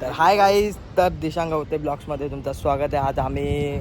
तर hi guys तर दिशांग होते ब्लॉग्समध्ये तुमचं स्वागत आहे. आज आम्ही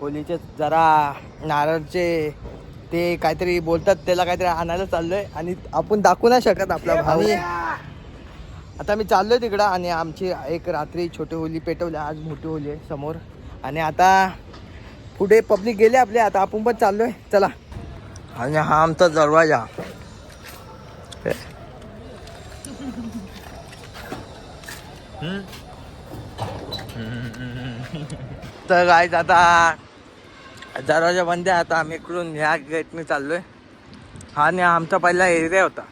होलीचे जरा नारळचे ते काहीतरी बोलतात त्याला काहीतरी आणायला चाललोय आणि आपण दाखवू नाही शकत आपला भाऊ. आता मी चाललोय तिकडं आणि आमची एक रात्री छोटी होली पेटवली आज मोठी होली आहे समोर. आणि आता पुढे पब्लिक गेले आपले आता आपण पण चाललोय. चला. आणि हा आमचा दरवाजा. तर काय आता दरवाजा बंद आहे. आता आम्ही इकडून ह्या गेटने चाललोय. हा आणि आमचा पहिला एरिया होता.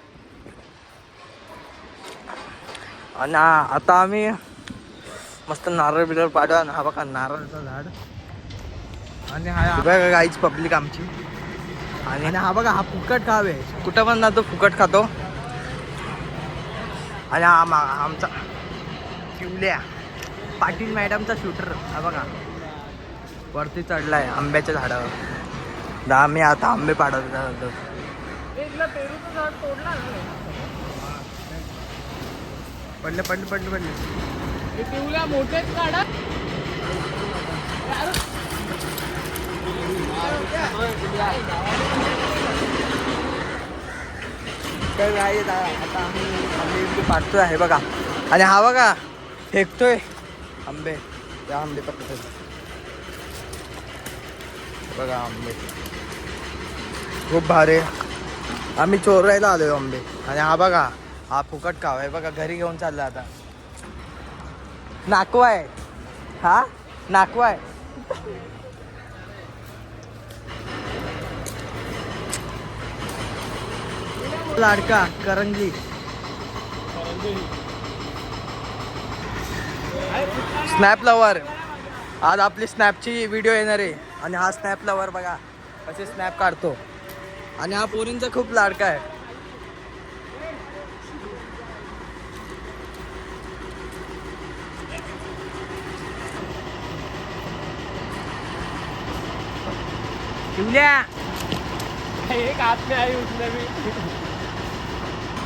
आणि आता आम्ही मस्त नारळ बिरळ पाडू आणि हा बघा नारळाचं झाड. आणि हा बघा गाईच पब्लिक आमची. आणि हा बघा हा फुकट खाव आहे. कुठं पण जातो फुकट खातो. आणि हा आमचा किवल्या पाटील मॅडमचा शूटर हा बघा. वरती चढलाय आंब्याच्या झाडावर. दा आम्ही आता आंबे पाडत जातो पडले पडले पडले पडले. पिवल्या मोठेच काढा. काय आता आम्ही पाडतोय आहे बघा. आणि हा बघा फेकतोय. आंबे. त्या आंबे पकडतोय बघा आंबे. खूप भारी. आम्ही चोरायला आलोय आंबे. आणि हा बघा हा फुकट खाव. आहे बघा घरी घेऊन चालला आता. नाकवा आहे हा? नाकवा आहे लाडका करंजी. स्नॅप लवर आज आपली स्नॅपची व्हिडिओ येणार आहे. आणि हा स्नॅप लवर बघा कसे स्नॅप काढतो. आणि हा पोरींचा खूप लाडका आहे.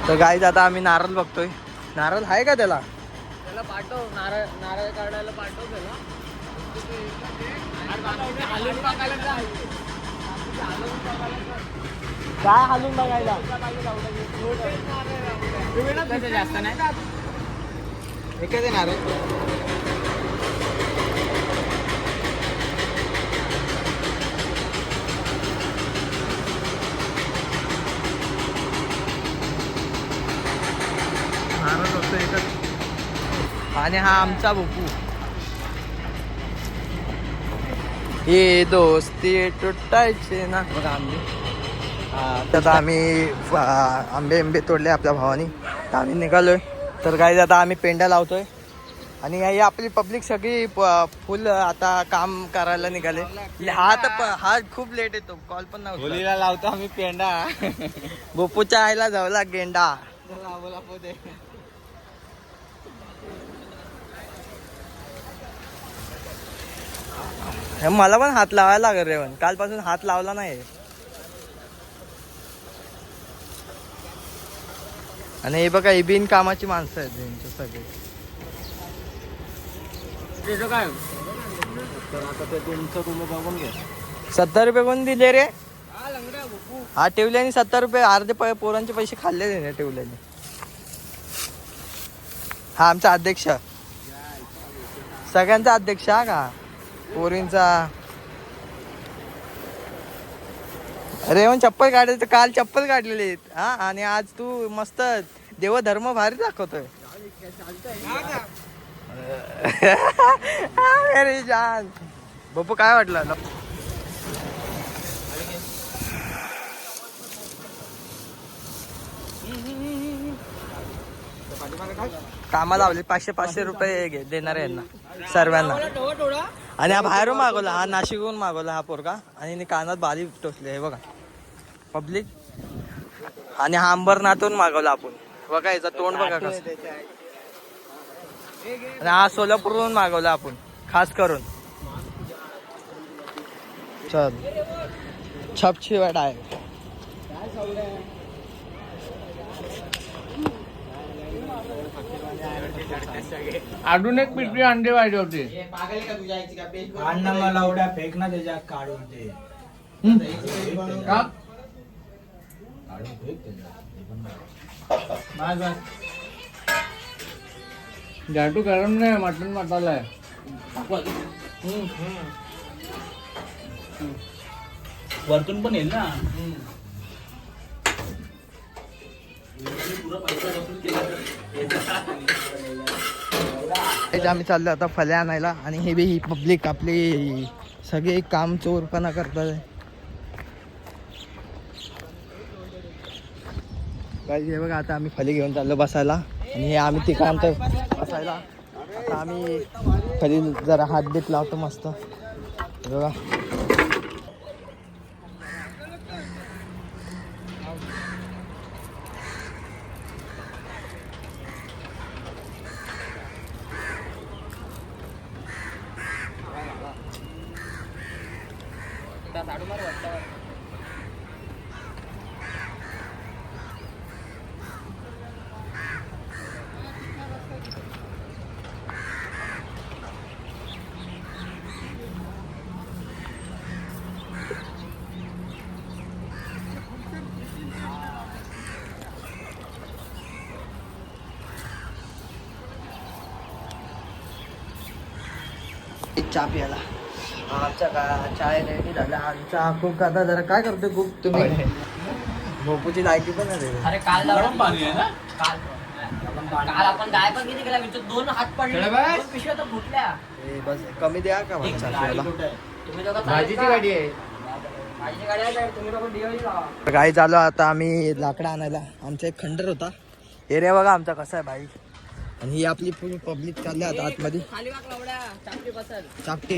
तर गाईज आता आम्ही नारळ बघतोय. नारळ आहे का त्याला? त्याला पाठव नारळ नारळ काढायला पाठव त्याला. हालून बघायला जा. काय हालून बघायला? जास्त नाही? एकच आहे आणि हा आमचा बपू ये दोस्ती तुटायचे ना. बघा आंबे. तर आम्ही आंबे आंबे तोडले आपल्या भावानी. आम्ही निघालोय. तर काही आता आम्ही पेंड्या लावतोय. आणि ही आपली पब्लिक सगळी फुल आता काम करायला निघाले. हा तर हा खूप लेट येतो. कॉल पण नव्हता. लावतो आम्ही पेंडा बोपूच्या आईला जावला गेंडा. मला पण हात लावायला लागेल रेवण कालपासून हात लावला नाही आणि हे बघा हे बिन कामाची माणसं आहेत यांचे सगळे. त्याचं काय? घ्या सत्तर रुपये कोण दिले रे? हा हा टेवल्याने सत्तर रुपये अर्धे पोरांचे पैसे खाल्ले त्याने टेवल्याने हा आमचा अध्यक्ष. सगळ्यांचा अध्यक्ष हा का? पोरींचा. अरे मग चप्पल काढायचं काल चप्पल काढलेली हा आणि आज तू मस्त देवधर्म भारी दाखवतोय. अरे जान बप्पू काय वाटलं? कामाला लावले पाचशे पाचशे रुपये घे देणार यांना सर्वांना. आणि हा बाहेरून मागवला हा नाशिकहून मागवला हा पोरगा. आणि कानात बाली टोचले हे बघा. पब्लिक आणि हा अंबरनाथून मागवला आपण. बघा याचा तोंड बघा कसं. आणि हा सोलापूरहून मागवला आपण खास करून. चल. छपची वाट आहे अजून एक पिशवी अंडे पाहिजे होती. अण्णा मला एवढ्या फेक ना त्याच्यात काढून ते. का? काढून फेक त्याच्यात जाटू गरम नाही मटन मसाला आहे. वरतून पण येईल ना. इथे आम्ही चाललो आता फल्या आणायला आणि हे बी ही पब्लिक आपली सगळे काम चोरपणा करतात. Guys, हे बघा आता आम्ही फली घेऊन चाललो बसायला. आणि हे आम्ही तिकडं बसायला. आता आम्ही फली जरा हात बीत लावतो मस्त. बघा. चहा प्यायला. आमच्या का चाय रेडी झाला आमचा कुक आता जरा काय करतोय कुक तुम्ही? भोपूची लायकी पण. अरे काल गरम पाणी आहे ना? काल काल आपण गाय पण किती केला विचार दोन हात पडले. चला बाय. दोन पिशव्या तर फुटल्या. ए, बस कमी द्या का मला चहा प्यायला? तुम्ही दोघं चालत भाजीची जा. गाडी आहे. गाडी आहे तुम्ही लावा. काय चालू आता आम्ही लाकडं आणायला. आमचा एक खंडर होता. एरिया बघा आमचा कसा आहे भाई. आणि ही आपली पूर्ण पब्लिक चालली आता आतमध्ये. चापटी चापटे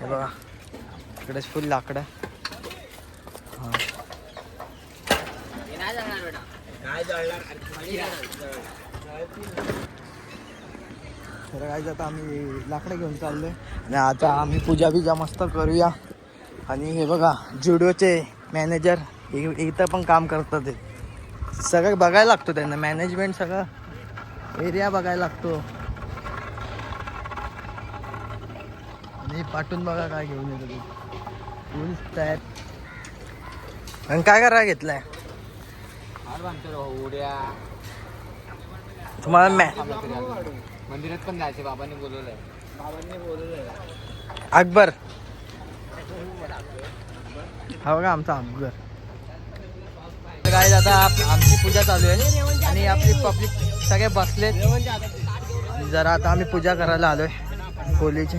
हे बघा. इकडेच फुल लाकडं. हां. काय तर काय आता आम्ही लाकडं घेऊन चाललोय. आणि आता आम्ही पूजा बिजा मस्त करूया. आणि हे बघा जुडिओचे मॅनेजर इथं पण काम करतात ते. सगळं बघायला लागतो त्यांना. मॅनेजमेंट सगळं. एरिया बघायला लागतो. आणि पाठून बघा काय घेऊन येतो ते. तयार. आणि काय करायला घेतलंय? उड्या. तुम्हाला मॅ मंदिरात पण जायचे बाबांनी बोलवलंय. अकबर. हा बघा आमचा अकबर. काय आता आप- आमची पूजा चालू आहे. आणि आपली पब्लिक सगळे बसलेत. आणि जरा आता आम्ही पूजा करायला आलोय होलीची.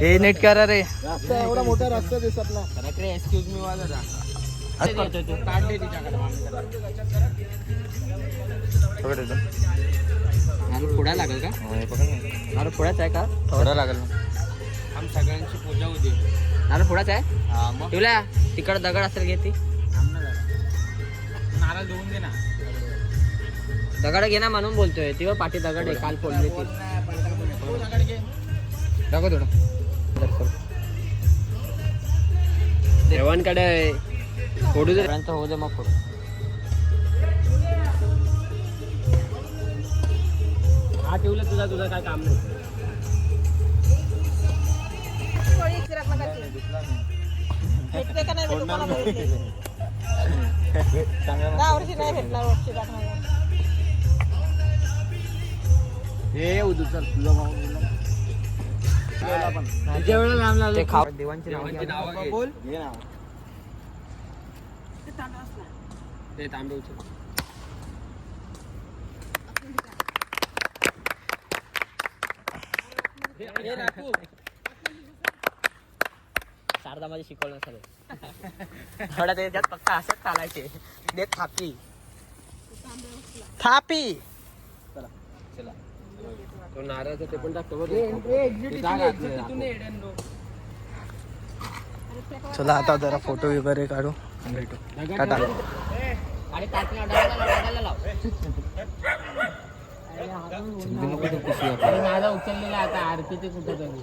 हे नीट करा रे. एवढा मोठा रस्ता दिसत ना एक्सक्यूज मी पुढा लागेल का? अरे पुढाच आहे का? थोडा लागेल. आम सगळ्यांची पूजा होती. फोडाच आहे? हा ठेवल्या तिकडे दगड असेल घे ती नारळ देऊन दे ना. दगड घे ना म्हणून बोलतोय. ती बघ पाठी दगड आहे काल फोडली ती. दाखव थोडं. देवांकडे फोडू दे. होऊ दे मग फोडू. हा ठेवलं तुझा तुझं काय काम नाही. भेटते का नाही. हे उदू चल तुझा भाऊ ते खाऊ देवांची नावं बोल घे ना ते तांबे उचल शारदा मध्ये शिकवलं सगळं. थोडा त्याच्यात फक्त असंच चालायचे. दे थापी. थापी. तो नारळाचं ते पण टाकतो बघ. चला आता जरा फोटो वगैरे काढू. भेटू. टाटा. अरे माझा उचललेला आता आरती ते कुठं तरी.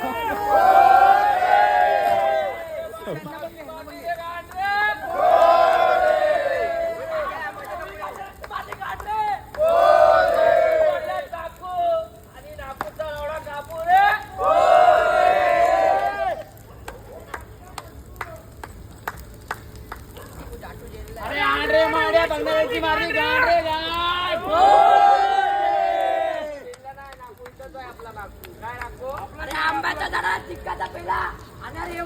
Yeah.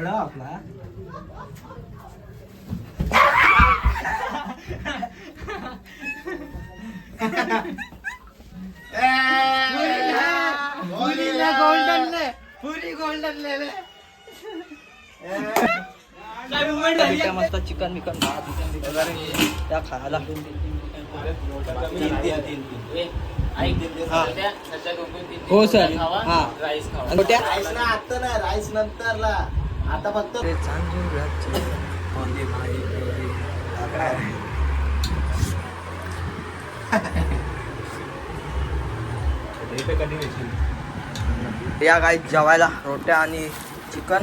नाव आपला. त्या मस्त चिकन बिकन भात बिकन बिकन त्या खायला. तीन तीन तीन तीन हा. हो सर हा राईस ना आता ना राईस नंतरला. आता फक्त. या काय जेवायला रोट्या आणि चिकन.